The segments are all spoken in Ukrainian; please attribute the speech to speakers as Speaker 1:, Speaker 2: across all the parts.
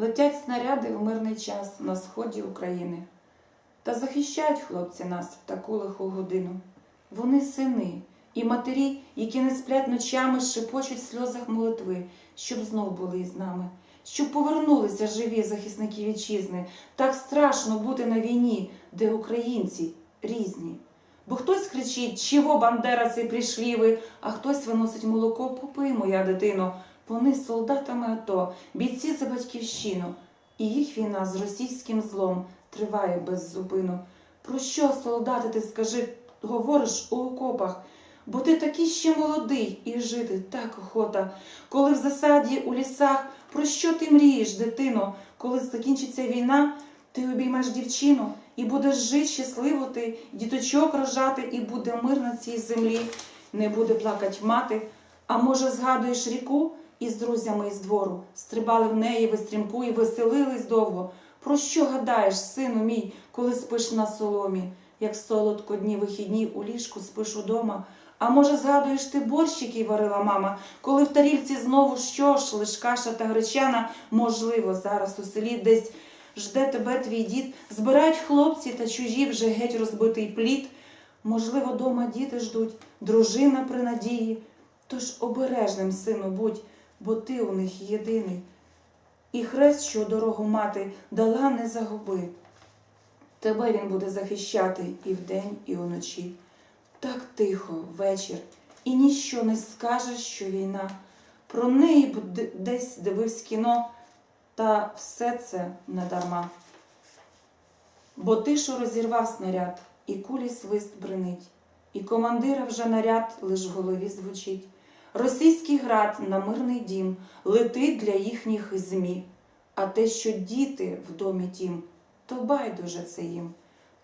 Speaker 1: Летять снаряди в мирний час на сході України. Та захищають хлопці нас в таку лиху годину. Вони сини і матері, які не сплять ночами, шепочуть в сльозах молитви, щоб знов були із нами, щоб повернулися живі захисники вітчизни. Так страшно бути на війні, де українці різні. Бо хтось кричить, чого бандераці прийшли ви, а хтось виносить молоко, попий, моя дитино. Вони з солдатами АТО, бійці за батьківщину, і їх війна з російським злом триває без зупину. Про що, солдати, ти скажи, говориш у окопах? Бо ти такий ще молодий, і жити так охота. Коли в засаді у лісах, про що ти мрієш, дитино? Коли закінчиться війна, ти обіймеш дівчину, і будеш жити щасливо ти, діточок рожати, і буде мир на цій землі. Не буде плакать мати. А може, згадуєш ріку із друзями із двору, стрибали в неї ви стрімку і веселились довго. Про що гадаєш, сину мій, коли спиш на соломі, як солодко дні вихідні у ліжку спиш удома? А може, згадуєш ти борщ, який варила мама, коли в тарілці знову що ж, лиш каша та гречана, можливо, зараз у селі десь жде тебе твій дід, збирають хлопці та чужі вже геть розбитий плід. Можливо, дома діти ждуть, дружина при надії. Тож обережним, сину, будь, бо ти у них єдиний. І хрест, що дорогу мати дала, не загуби. Тебе він буде захищати і вдень, і уночі. Так тихо, вечір, і ніщо не скаже, що війна. Про неї б десь дивився кіно, та все це не дарма. Бо тишу розірвав снаряд, і кулі свист бренить, і командира вже наряд лиш в голові звучить. Російський град на мирний дім летить для їхніх змі, а те, що діти в домі тім, то байдуже це їм.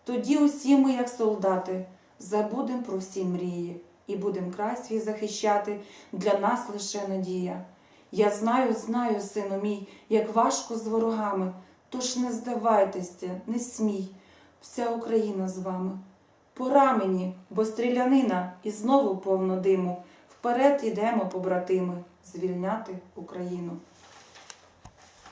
Speaker 1: Тоді усі ми, як солдати, забудем про всі мрії і будем край свій захищати, для нас лише надія. Я знаю, знаю, сину мій, як важко з ворогами, тож не здавайтеся, не смій, вся Україна з вами. Пора мені, бо стрілянина і знову повно диму. Вперед ідемо, побратими, звільняти Україну.